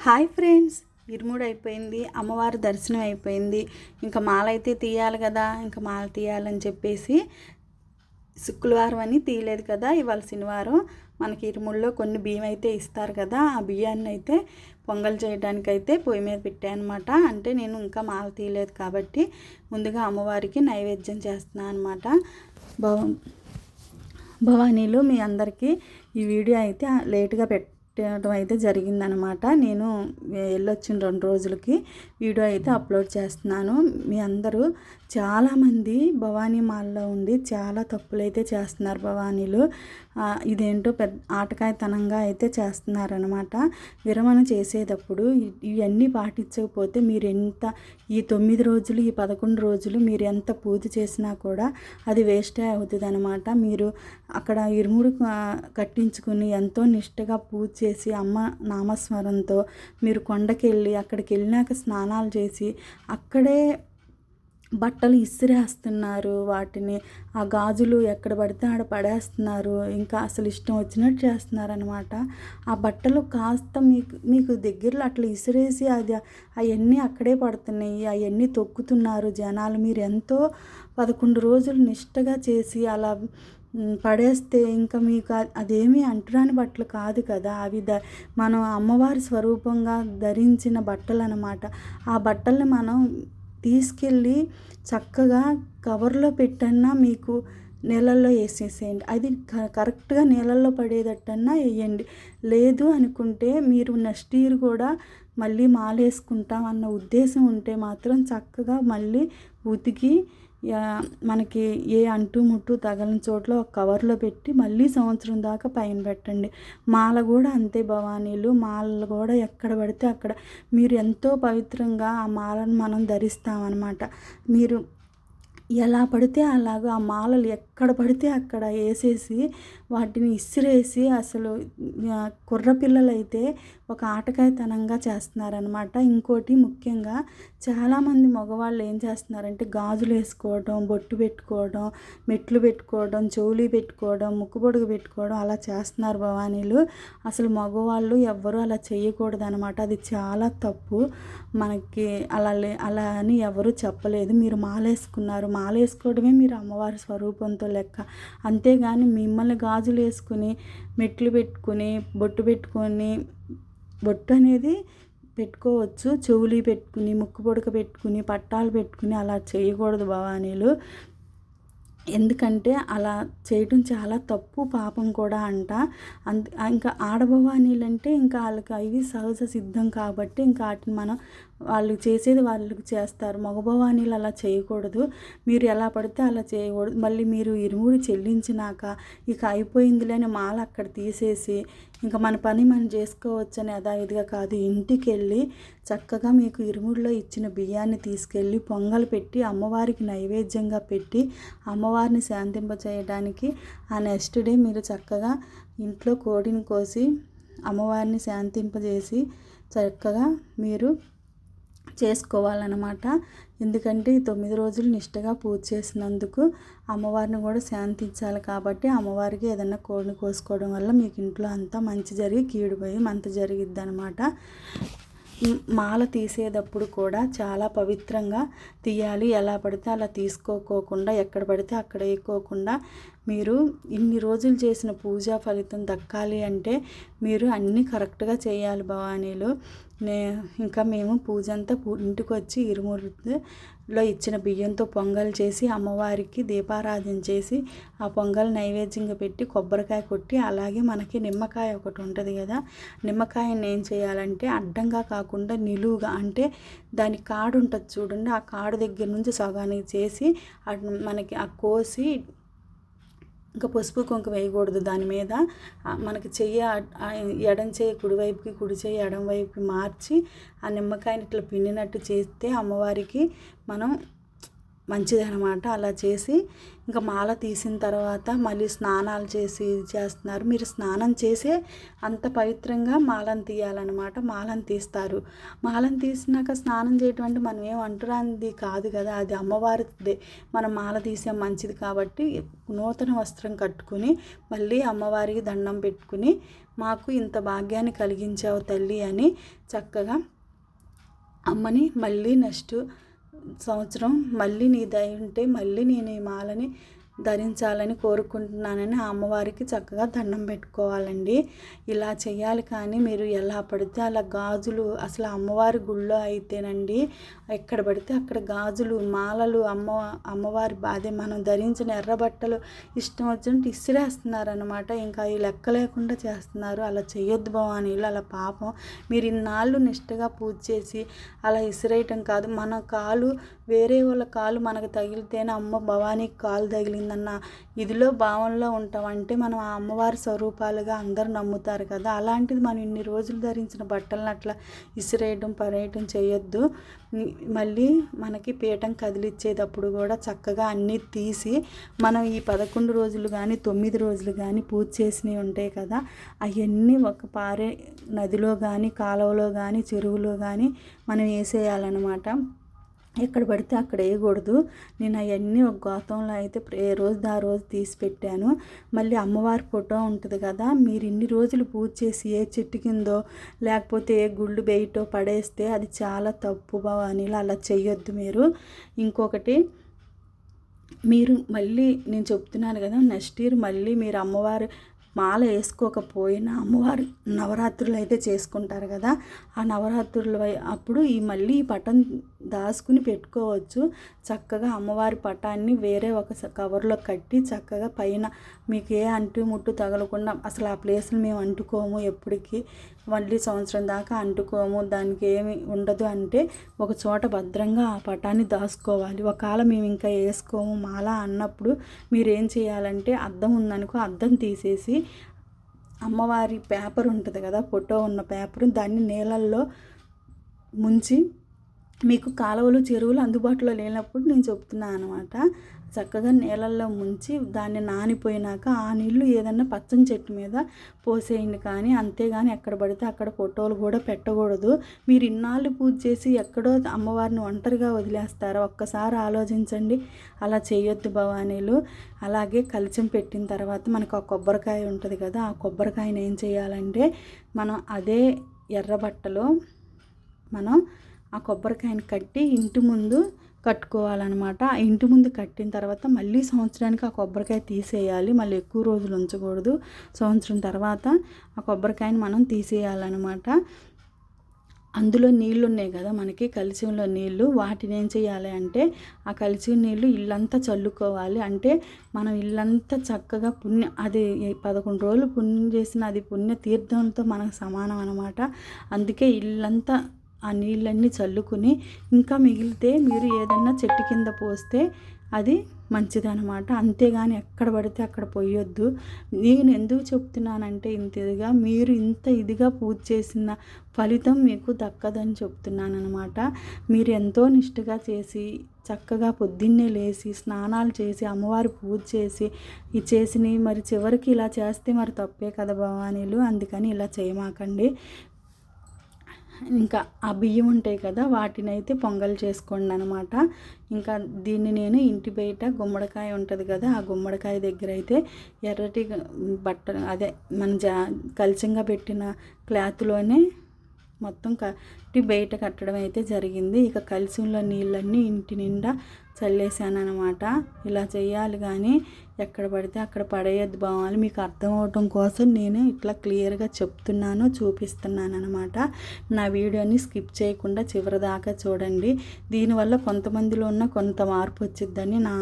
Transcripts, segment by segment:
Hi friends ఇరుముడు అయిపోయింది అమ్మవారి దర్శనం అయిపోయింది. ఇంకా మాల అయితే తీయాలి కదా ఇంకా మాల తీయాలని చెప్పేసి శుక్రవారం అని తీయలేదు కదా ఇవాళ శనివారం. మనకి ఇరుముల్లో కొన్ని బియ్యం అయితే ఇస్తారు కదా ఆ బియ్యాన్ని అయితే పొంగల్ చేయడానికి అయితే పొయ్యి మీద పెట్టానమాట అంటే నేను ఇంకా మాల తీయలేదు కాబట్టి ముందుగా అమ్మవారికి నైవేద్యం చేస్తున్నాను అనమాట భవ భవానీలు మీ అందరికీ ఈ వీడియో అయితే లేట్గా పెట్టడం అయితే జరిగిందనమాట. నేను వెళ్ళొచ్చిన రెండు రోజులకి వీడియో అయితే అప్లోడ్ చేస్తున్నాను. మీ అందరూ చాలామంది భవానీ మాల్లో ఉండి చాలా తప్పులు అయితే చేస్తున్నారు భవానీలు. ఇదేంటో పెద్ద ఆటకాయతనంగా అయితే చేస్తున్నారనమాట విరమణ చేసేటప్పుడు ఇవన్నీ పాటించకపోతే మీరు ఎంత ఈ తొమ్మిది రోజులు ఈ పదకొండు రోజులు మీరు ఎంత పూజ చేసినా కూడా అది వేస్టే అవుతుంది అనమాట మీరు అక్కడ ఇరుముడు కట్టించుకుని ఎంతో నిష్టగా పూజ చేసి అమ్మ నామస్మరంతో మీరు కొండకెళ్ళి అక్కడికి వెళ్ళినాక స్నానాలు చేసి అక్కడే బట్టలు ఇసిరేస్తున్నారు వాటిని ఆ గాజులు ఎక్కడ పడితే ఆడ పడేస్తున్నారు ఇంకా అసలు ఇష్టం వచ్చినట్టు చేస్తున్నారు అనమాట ఆ బట్టలు కాస్త మీకు మీకు దగ్గరలో అట్లా ఇసిరేసి అది అవన్నీ అక్కడే పడుతున్నాయి అవన్నీ తొక్కుతున్నారు జనాలు. మీరు ఎంతో పదకొండు రోజులు నిష్టగా చేసి అలా పడేస్తే ఇంకా మీకు అదేమీ అంటురాని బట్టలు కాదు కదా. అవి ద మనం అమ్మవారి స్వరూపంగా ధరించిన బట్టలు అనమాట ఆ బట్టల్ని మనం తీసుకెళ్ళి చక్కగా కవర్లో పెట్టన్నా మీకు నీళ్ళల్లో వేసేసేయండి. అది కరెక్ట్గా నీళ్ళల్లో పడేటట్టన్నా వేయండి. లేదు అనుకుంటే మీరు నెక్స్ట్ ఇయర్ కూడా మళ్ళీ మాలేసుకుంటాం అన్న ఉద్దేశం ఉంటే మాత్రం చక్కగా మళ్ళీ ఉతికి మనకి ఏ అంటు ముట్టు తగలని చోట్ల ఒక కవర్లో పెట్టి మళ్ళీ సంవత్సరం దాకా పైన పెట్టండి. మాల కూడా అంతే భవానీలు మాలలు కూడా ఎక్కడ పడితే అక్కడ. మీరు ఎంతో పవిత్రంగా ఆ మాలను మనం ధరిస్తామన్నమాట. మీరు ఎలా పడితే అలాగా ఆ మాలలు ఎక్కడ పడితే అక్కడ వేసేసి వాటిని ఇసిరేసి అసలు కుర్రపిల్లలైతే ఒక ఆటకాయతనంగా చేస్తున్నారనమాట ఇంకోటి ముఖ్యంగా చాలామంది మగవాళ్ళు ఏం చేస్తున్నారంటే గాజులు వేసుకోవడం బొట్టు పెట్టుకోవడం మెట్లు పెట్టుకోవడం చెవులు పెట్టుకోవడం ముక్కుబొడుగు పెట్టుకోవడం అలా చేస్తున్నారు భవానీలు. అసలు మగవాళ్ళు ఎవ్వరూ అలా చేయకూడదు అనమాట అది చాలా తప్పు. మనకి అలా అలా అని ఎవరు చెప్పలేదు. మీరు మాలేసుకున్నారు. మాలేసుకోవడమే మీరు అమ్మవారి స్వరూపంతో లెక్క. అంతేగాని మిమ్మల్ని గాజులు వేసుకుని మెట్లు పెట్టుకుని బొట్టు పెట్టుకొని బొట్టు అనేది పెట్టుకోవచ్చు. చెవులు పెట్టుకుని ముక్కు పొడక పెట్టుకుని పట్టాలు పెట్టుకుని అలా చేయకూడదు భవానీలు. ఎందుకంటే అలా చేయటం చాలా తప్పు పాపం కూడా అంట. అంత ఇంకా ఆడభవానీలు అంటే ఇంకా వాళ్ళకి అవి సహజ సిద్ధం కాబట్టి ఇంకా వాటిని మనం వాళ్ళు చేసేది వాళ్ళకి చేస్తారు. మగభవానీలు అలా చేయకూడదు. మీరు ఎలా పడితే అలా చేయకూడదు. మళ్ళీ మీరు ఇరుముడి చెల్లించినాక ఇక అయిపోయిందిలేని మాల అక్కడ తీసేసి ఇంకా మన పని మనం చేసుకోవచ్చు అని యథావిధిగా కాదు. ఇంటికి వెళ్ళి చక్కగా మీకు ఇరుముడిలో ఇచ్చిన బియ్యాన్ని తీసుకెళ్ళి పొంగల్ పెట్టి అమ్మవారికి నైవేద్యంగా పెట్టి అమ్మవారిని శాంతింపచేయడానికి ఆ నెక్స్ట్ డే మీరు చక్కగా ఇంట్లో కోడిని కోసి అమ్మవారిని శాంతింపజేసి చక్కగా మీరు చేసుకోవాలన్నమాట. ఎందుకంటే ఈ తొమ్మిది రోజులు నిష్టగా పూజ చేసినందుకు అమ్మవారిని కూడా శాంతించాలి కాబట్టి అమ్మవారికి ఏదైనా కోడిని కోసుకోవడం వల్ల మీకు ఇంట్లో అంతా మంచి జరిగి కీడిపోయి మంత జరిగిద్ది అనమాట మాల తీసేటప్పుడు కూడా చాలా పవిత్రంగా తీయాలి. ఎలా పడితే అలా తీసుకోకోకుండా ఎక్కడ పడితే అక్కడ వేయకోకుండా మీరు ఇన్ని రోజులు చేసిన పూజా ఫలితం దక్కాలి అంటే మీరు అన్నీ కరెక్ట్గా చేయాలి భవానీలు నే ఇంకా మేము పూజ అంతా ఇంటికి వచ్చి ఇరుమురులో ఇచ్చిన బియ్యంతో పొంగల్ చేసి అమ్మవారికి దీపారాధన చేసి ఆ పొంగల్ నైవేద్యంగా పెట్టి కొబ్బరికాయ కొట్టి అలాగే మనకి నిమ్మకాయ ఒకటి ఉంటుంది కదా నిమ్మకాయని ఏం చేయాలంటే అడ్డంగా కాకుండా నిలువుగా అంటే దాని కాడు ఉంటుంది చూడండి ఆ కాడు దగ్గర నుంచి సగానికి చేసి మనకి ఆ కోసి ఇంకా పసుపు కుంకుమ వేయకూడదు. దాని మీద మనకి చెయ్యి ఎడం చేయి కుడివైపుకి కుడి చెయ్యి ఎడం వైపుకి మార్చి ఆ నిమ్మకాయని ఇట్లా పిండినట్టు చేస్తే అమ్మవారికి మనం మంచిదనమాట అలా చేసి ఇంకా మాల తీసిన తర్వాత మళ్ళీ స్నానాలు చేసి చేస్తున్నారు. మీరు స్నానం చేసే అంత పవిత్రంగా మాలను తీయాలన్నమాట. మాలను తీస్తారు. మాలను తీసినాక స్నానం చేయటం అంటే మనం ఏం అంటురాంది కాదు కదా. అది అమ్మవారిదే. మనం మాల తీసే మంచిది కాబట్టి నూతన వస్త్రం కట్టుకుని మళ్ళీ అమ్మవారికి దండం పెట్టుకుని మాకు ఇంత భాగ్యాన్ని కలిగించావు తల్లి అని చక్కగా అమ్మని మళ్ళీ నెక్స్ట్ సంవత్సరం మళ్ళీ నీ దయ ఉంటే మళ్ళీ నేను ఈ మాలని ధరించాలని కోరుకుంటున్నానని ఆ అమ్మవారికి చక్కగా దండం పెట్టుకోవాలండి. ఇలా చేయాలి కానీ మీరు ఎలా పడితే అలా గాజులు అసలు అమ్మవారి గుళ్ళో అయితేనండి ఎక్కడ పడితే అక్కడ గాజులు మాలలు అమ్మ అమ్మవారి అదే మనం ధరించిన ఎర్రబట్టలు ఇష్టం వచ్చినట్టు ఇసిరేస్తున్నారనమాట ఇంకా ఈ లెక్క లేకుండా చేస్తున్నారు. అలా చేయొద్దు భవానీలు అలా పాపం. మీరు ఇన్నాళ్ళు నిష్టగా పూజ చేసి అలా ఇసిరేయటం కాదు. మన కాలు వేరే వాళ్ళ కాలు మనకు తగిలితేనే అమ్మ భవానీకి కాలు తగిలిందన్న ఇదిలో భావంలో ఉంటాం అంటే మనం ఆ అమ్మవారి స్వరూపాలుగా అందరూ నమ్ముతారు కదా. అలాంటిది మనం ఇన్ని రోజులు ధరించిన బట్టలను అట్లా ఇసిరేయడం పరేయటం చేయొద్దు. మళ్ళీ మనకి పీఠం కదిలిచ్చేటప్పుడు కూడా చక్కగా అన్నీ తీసి మనం ఈ పదకొండు రోజులు కానీ తొమ్మిది రోజులు కానీ పూజ చేసినవి ఉంటాయి కదా. అవన్నీ ఒక పారే నదిలో కానీ కాలువలో కానీ చెరువులో కానీ మనం వేసేయాలన్నమాట. ఎక్కడ పడితే అక్కడ వేయకూడదు. నేను అవన్నీ ఒక గోతంలో అయితే ఏ రోజు ఆ రోజు తీసి పెట్టాను. మళ్ళీ అమ్మవారి ఫోటో ఉంటుంది కదా మీరు ఇన్ని రోజులు పూజ చేసి ఏ చెట్టు కిందో లేకపోతే ఏ గుళ్ళు బయటో పడేస్తే అది చాలా తప్పు భవానీలు అలా చేయొద్దు మీరు. ఇంకొకటి మీరు మళ్ళీ నేను చెప్తున్నాను కదా నెక్స్ట్ ఇయర్ మళ్ళీ మీరు అమ్మవారు మాల వేసుకోకపోయినా అమ్మవారు నవరాత్రులు అయితే చేసుకుంటారు కదా ఆ నవరాత్రులు అప్పుడు ఈ మళ్ళీ ఈ పటం దాచుకుని పెట్టుకోవచ్చు. చక్కగా అమ్మవారి పటాన్ని వేరే ఒక కవర్లో కట్టి చక్కగా పైన మీకు ఏ అంటు ముట్టు తగలకుండా అసలు ఆ ప్లేస్ని మేము అంటుకోము ఎప్పటికీ. మళ్ళీ సంవత్సరం దాకా అంటుకోము. దానికి ఏమి ఉండదు అంటే ఒక చోట భద్రంగా ఆ పటాన్ని దాచుకోవాలి. ఒకవేళ మేము ఇంకా వేసుకోము మాల అన్నప్పుడు మీరేం చేయాలంటే అద్దం ఉందనుకో అద్దం తీసేసి అమ్మవారి పేపర్ ఉంటుంది కదా ఫోటో ఉన్న పేపర్ దాన్ని నీళ్ళల్లో ముంచి మీకు కాలువలు చెరువులు అందుబాటులో లేనప్పుడు నేను చెప్తున్నాను అనమాట చక్కగా నీళ్ళల్లో ముంచి దాన్ని నానిపోయినాక ఆ నీళ్ళు ఏదన్నా పచ్చని చెట్టు మీద పోసేయండి కానీ అంతేగాని ఎక్కడ పడితే అక్కడ ఫోటోలు కూడా పెట్టకూడదు. మీరు ఇన్నాళ్ళు పూజ చేసి ఎక్కడో అమ్మవారిని ఒంటరిగా వదిలేస్తారో? ఒక్కసారి ఆలోచించండి. అలా చేయొద్దు భవానీలు అలాగే కలిచం పెట్టిన తర్వాత మనకు ఆ కొబ్బరికాయ ఉంటుంది కదా ఆ కొబ్బరికాయని ఏం చేయాలంటే మనం అదే ఎర్ర బట్టలో మనం ఆ కొబ్బరికాయని కట్టి ఇంటి ముందు కట్టుకోవాలన్నమాట. ఆ ఇంటి ముందు కట్టిన తర్వాత మళ్ళీ సంవత్సరానికి ఆ కొబ్బరికాయ తీసేయాలి. మళ్ళీ ఎక్కువ రోజులు ఉంచకూడదు. సంవత్సరం తర్వాత ఆ కొబ్బరికాయని మనం తీసేయాలన్నమాట. అందులో నీళ్ళు ఉన్నాయి కదా మనకి కలిసిలో నీళ్ళు. వాటిని ఏం చేయాలి అంటే ఆ కలిసి నీళ్ళు ఇల్లంతా చల్లుకోవాలి. అంటే మనం ఇల్లంతా చక్కగా పుణ్య అది పదకొండు రోజులు పుణ్యం చేసిన అది పుణ్య తీర్థంతో మనకు సమానం అనమాట అందుకే ఇల్లంతా ఆ నీళ్ళన్నీ చల్లుకుని ఇంకా మిగిలితే మీరు ఏదన్నా చెట్టు కింద పోస్తే అది మంచిదనమాట అంతేగాని ఎక్కడ పడితే అక్కడ పోయొద్దు. నేను ఎందుకు చెప్తున్నానంటే ఇంత ఇదిగా మీరు ఇంత ఇదిగా పూజ చేసిన ఫలితం మీకు దక్కదని చెప్తున్నాను అనమాట మీరు ఎంతో నిష్ఠగా చేసి చక్కగా పొద్దున్నే లేచి స్నానాలు చేసి అమ్మవారి పూజ చేసి ఇది చేసినవి మరి చివరికి ఇలా చేస్తే మరి తప్పే కదా భవానీలు. అందుకని ఇలా చేయమాకండి. ఇంకా ఆ బియ్యం ఉంటాయి కదా వాటిని అయితే పొంగల్ చేసుకోండి అనమాట ఇంకా దీన్ని నేను ఇంటి బయట గుమ్మడికాయ ఉంటుంది కదా ఆ గుమ్మడికాయ దగ్గర అయితే ఎర్రటి బట్ట అదే మన జా కలిసంగా పెట్టిన క్లాత్లోనే మొత్తం కట్టి బయట కట్టడం అయితే జరిగింది. ఇక కలిసిలో నీళ్ళన్నీ ఇంటి నిండా చల్లేసాను ఇలా చేయాలి కానీ ఎక్కడ పడితే అక్కడ పడేయద్దు భావాలు మీకు అర్థం అవటం కోసం నేను ఇట్లా క్లియర్గా చెప్తున్నాను చూపిస్తున్నాను అనమాట నా వీడియోని స్కిప్ చేయకుండా చివరి దాకా చూడండి. దీనివల్ల కొంతమందిలో ఉన్న కొంత మార్పు వచ్చిద్దని నా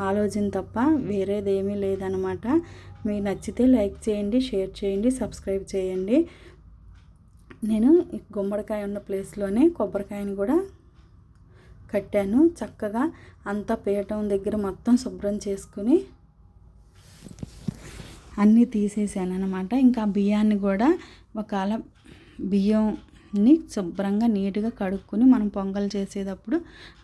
ఆలోచన తప్ప వేరేదేమీ లేదనమాట మీకు నచ్చితే లైక్ చేయండి షేర్ చేయండి సబ్స్క్రైబ్ చేయండి. నేను గుమ్మడికాయ ఉన్న ప్లేస్లోనే కొబ్బరికాయని కూడా కట్టాను. చక్కగా అంతా పీఠం దగ్గర మొత్తం శుభ్రం చేసుకుని అన్నీ తీసేసాను అనమాట ఇంకా బియ్యాన్ని కూడా ఒకవేళ బియ్యం ని శుభ్రంగా నీట్గా కడుక్కొని మనం పొంగల్ చేసేటప్పుడు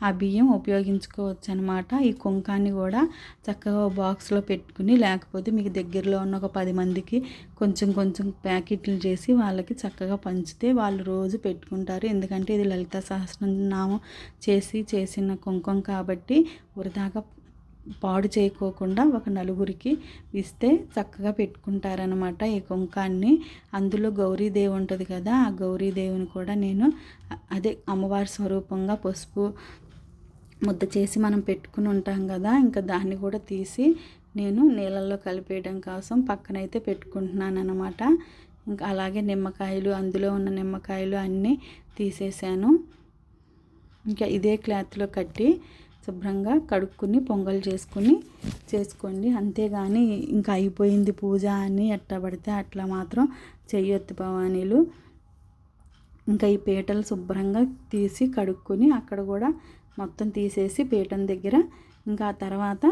ఆ బియ్యం ఉపయోగించుకోవచ్చు అనమాట ఈ కుంకాన్ని కూడా చక్కగా బాక్స్లో పెట్టుకుని లేకపోతే మీకు దగ్గరలో ఉన్న ఒక పది మందికి కొంచెం కొంచెం ప్యాకెట్లు చేసి వాళ్ళకి చక్కగా పంచితే వాళ్ళు రోజు పెట్టుకుంటారు. ఎందుకంటే ఇది లలిత సహస్రనామం చేసి చేసిన కుంకుమ కాబట్టి వృధాగా పాడు చేయకోకుండా ఒక నలుగురికి ఇస్తే చక్కగా పెట్టుకుంటారనమాట ఈ కుంకాన్ని. అందులో గౌరీదేవి ఉంటుంది కదా ఆ గౌరీదేవిని కూడా నేను అదే అమ్మవారి స్వరూపంగా పసుపు ముద్ద చేసి మనం పెట్టుకుని ఉంటాం కదా ఇంకా దాన్ని కూడా తీసి నేను నీళ్ళల్లో కలిపేయడం కోసం పక్కనైతే పెట్టుకుంటున్నాను అనమాట ఇంకా అలాగే నిమ్మకాయలు అందులో ఉన్న నిమ్మకాయలు అన్నీ తీసేసాను. ఇంకా ఇదే క్లాత్లో కట్టి శుభ్రంగా కడుక్కుని పొంగల్ చేసుకుని చేసుకోండి. అంతేగాని ఇంకా అయిపోయింది పూజ అని ఎట్లా పడితే అట్లా మాత్రం చెయ్యొత్తి భవానీలు. ఇంకా ఈ పీటలు శుభ్రంగా తీసి కడుక్కుని అక్కడ కూడా మొత్తం తీసేసి పీఠం దగ్గర ఇంకా ఆ తర్వాత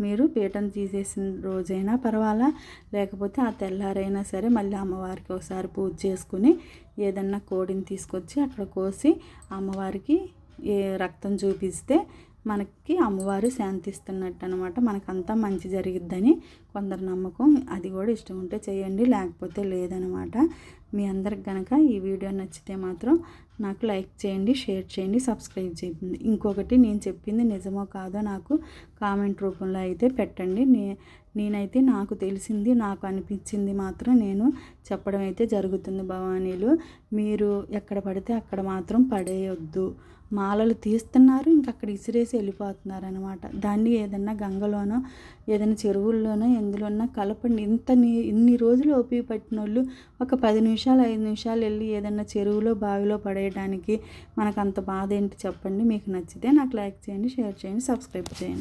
మీరు పీఠం తీసేసిన రోజైనా పర్వాలా? లేకపోతే ఆ తెల్లారైనా సరే మళ్ళీ అమ్మవారికి ఒకసారి పూజ చేసుకుని ఏదన్నా కోడిని తీసుకొచ్చి అక్కడ కోసి అమ్మవారికి ఏ రక్తం చూపిస్తే మనకి అమ్మవారు శాంతిస్తున్నట్టు అనమాట మనకంతా మంచి జరిగిద్దని కొందరు నమ్మకం. అది కూడా ఇష్టం ఉంటే చేయండి లేకపోతే లేదనమాట. మీ అందరికి కనుక ఈ వీడియో నచ్చితే మాత్రం నాకు లైక్ చేయండి షేర్ చేయండి సబ్స్క్రైబ్ చేయండి. ఇంకొకటి నేను చెప్పింది నిజమో కాదో నాకు కామెంట్ రూపంలో అయితే పెట్టండి. నే నేనైతే నాకు తెలిసింది నాకు అనిపించింది మాత్రం నేను చెప్పడం అయితే జరుగుతుంది భవానీలు. మీరు ఎక్కడ పడితే అక్కడ మాత్రం పడేయొద్దు. మాలలు తీస్తున్నారు ఇంక అక్కడ ఇసిరేసి వెళ్ళిపోతున్నారు అనమాట దాన్ని ఏదన్నా గంగలోనో ఏదైనా చెరువుల్లోనో ఎందులోనో కలపండి. ఇంత నీ ఇన్ని రోజులు ఓపిక పట్టిన వాళ్ళు ఒక పది నిమిషాలు ఐదు నిమిషాలు వెళ్ళి ఏదన్నా చెరువులో బావిలో పడేయడానికి మనకు అంత బాధ ఏంటి చెప్పండి. మీకు నచ్చితే నాకు లైక్ చేయండి షేర్ చేయండి సబ్స్క్రైబ్ చేయండి.